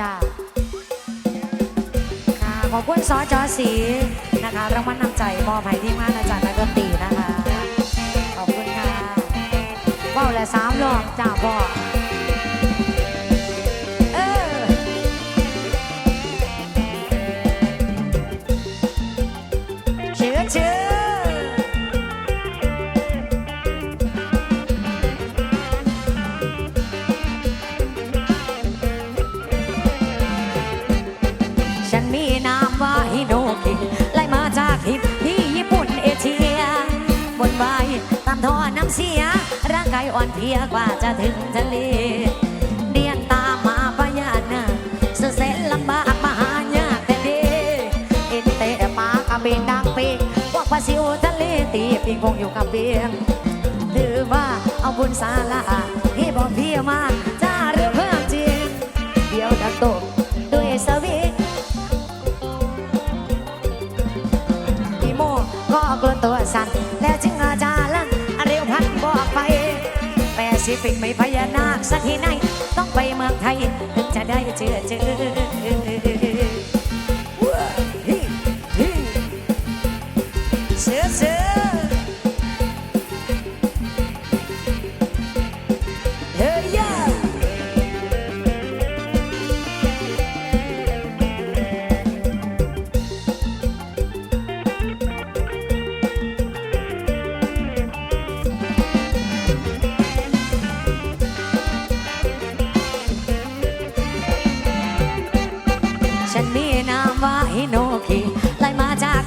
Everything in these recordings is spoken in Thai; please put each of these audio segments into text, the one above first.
จ้าค่ะขอบคุณสจอสีนะคะรางวัลนำใจมอบให้ที่มานอาจารย์นักดนตรีนะคะ ขอบคุณค่ะเบ้าและสามรอบจ้าพ่อ กายอ่อนเพลียกว่าจะถึงทะเล เดียนตามมาพยานาสุดแสนลำบากมาหายากแต่เดเอ็นเตะปากระเบนดังเปงพวกปลาซิวทะเลตีปิงพงอยู่กับเบียงถือว่าเอาบุญสาลาที่บอกพี่มาจ้าเรื่องเพิ่มจริงเดี๋ยวดักตก แปซิฟิกไม่พญานาคสักทีไหน ต้องไปเมืองไทย ถึงจะได้เจอเจอ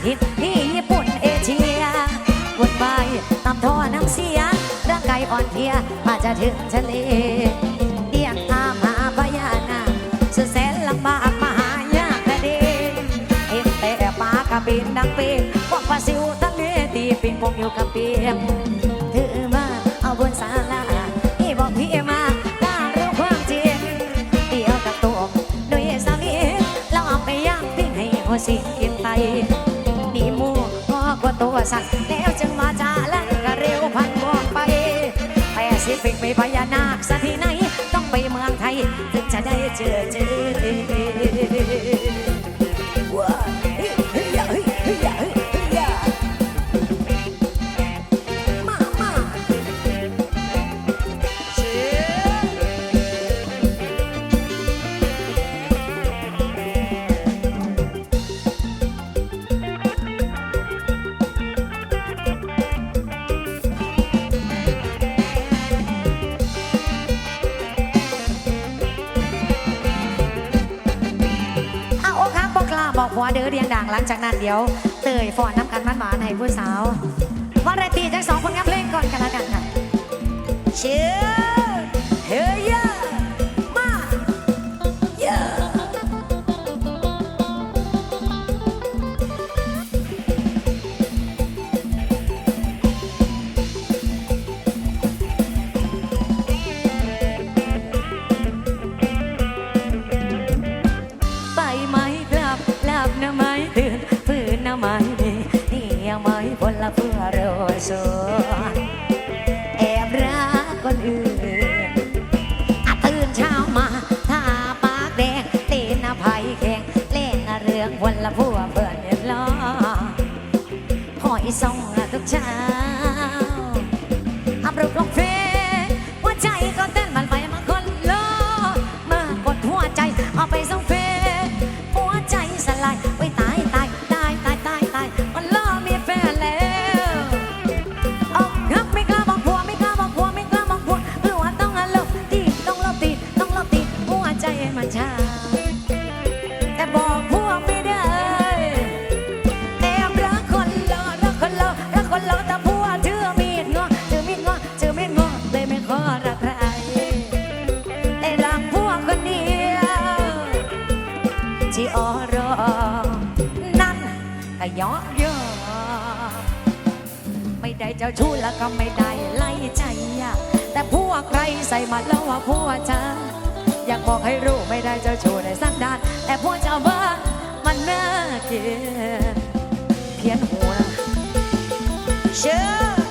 มาจากฮิตที่ญี่ปุ่นเอเชียวนไปตามท่อน้ำเสียร่างกายอ่อนเพลียมาจะถึงทะเลเดียนตามหาพญานาคสุดแสนลำบากมาหายากแต่เดเห็นแต่ปลากระเบนดังเปงพวกปลาซิวทะเลตีปิงปองอยู่กับเปียมถือมาเอาบนศาลาที่บอกพี่มาถ้ารู้ความจริงเดียวกับตัวด้วยสามีเราเอาไปย่างปิ้งให้หัวสิกินไป ตัวสั่นแล้วจึงมาจาแล้วก็เร็วพันบอกไปแปซิฟิกไปพญานาคสักที่ไหน ต้องไปเมืองไทย ถึงจะได้เจอเจอ อเดือเรียงด่างหลังจากนั้นเดี๋ยว เตยฟอนน้ำกันมันหวานให้ผู้สาววาไรตีทั้งสองคนงับเพลงก่อนกันแล้วกันค่ะเชื่อ ละเพื่อรอสวนแอบรักคนอื่นอะตื่นเช้ามาถ้าปากแดงเต้นอภัยแข็งเล่นเรื่องผลละพัวเพื่อนเดือดร้อหอยส่องทุกเช้าอับรุกลงเฟหัวใจก็เต้ ก็ยอกยอไม่ได้เจ้าชู้แล้วก็ไม่ได้ไล่ใจอะแต่ผัวใครใส่มาแล้วว่าผัวฉันอยากบอกให้รู้ไม่ได้เจ้าชู้ในสันดานแต่ผัวเจ้าบ้านมันน่าเกลียดเพี้ยนหัวเชื่อ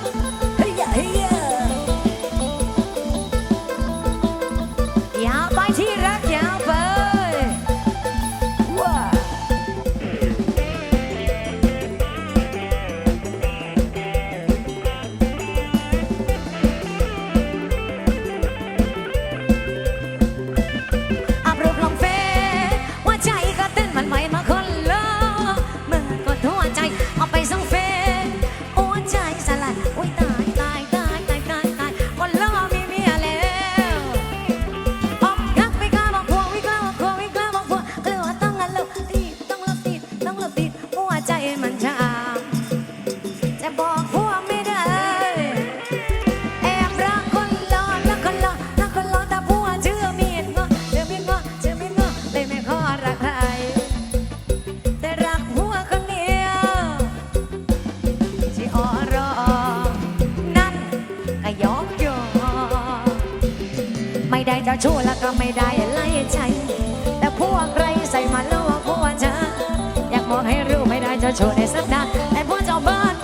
ช่วยสักดาไอ้พวกเจ้าบ้าน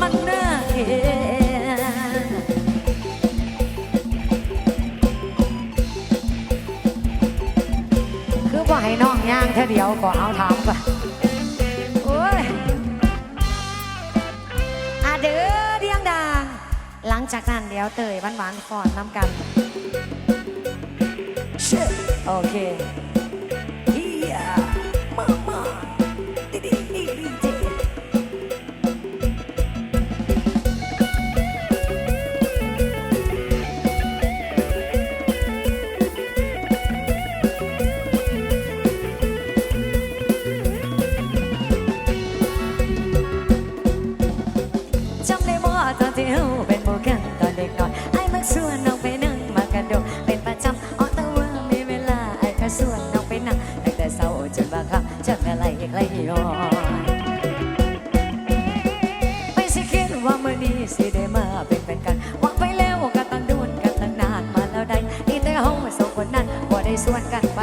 มันเน่าเคือว่าให้น้องย่างแค่เดียวก็เอาถามไปโอ้ยอาเด้อเดียงดางหลังจากนั้นเดี๋ยวเตยหวานๆฟอนน้ำกัน โอเค อนไม่สิคิดว่าเมื่อนี้สิได้มาเป็นแฟนกันวังไปแล้วก็ตั้งโดนกันตั้งนานมาแล้วได้นี่แต่ห้องสองคนนั้นบ่ได้ส่วนกันไป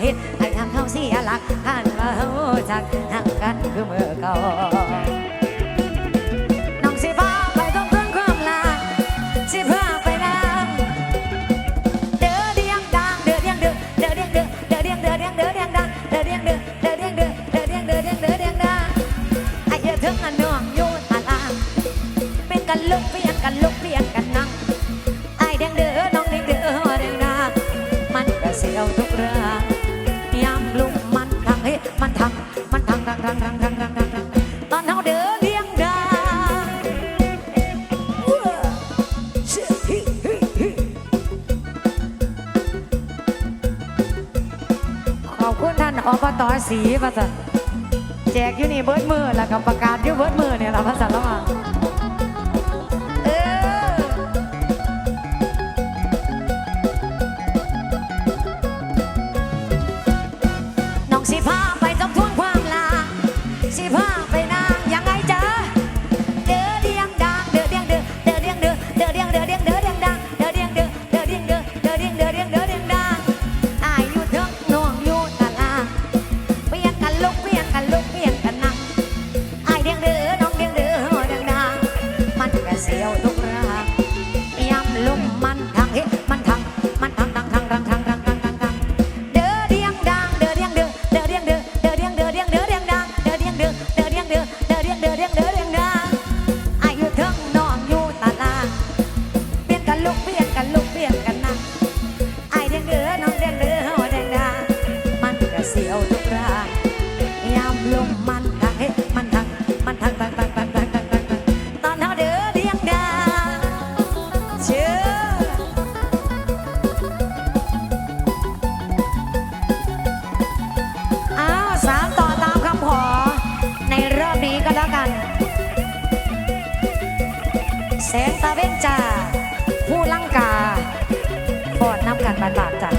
เห็นให้ทางเขาเสียหลักท่านมาโอ้จักทางกันคือเมื่อเก่าน้องสิพาไปต้องเพิ่งความลาสิพาไปนางเดือเดียงดังเดือเดียงเดือเดือเดียงเดือเดือเดียงเดือเดียงเดือเดียงดังเดือเดียงเดือเดือเดียงเดือเดือเดียงเดือเดียงเดือเดียงดังไอ้เธอถึงอันน้องอยู่อันลาเป็นกันลุกเป็นกันลุก อบตสีภาษาแจกอยู่นี่เบิดมือแล้วกับประกาศอยู่เบิดมือเนี่ยละภาษาละมา ดอกเบี้ยานบาทบาทจ้ะ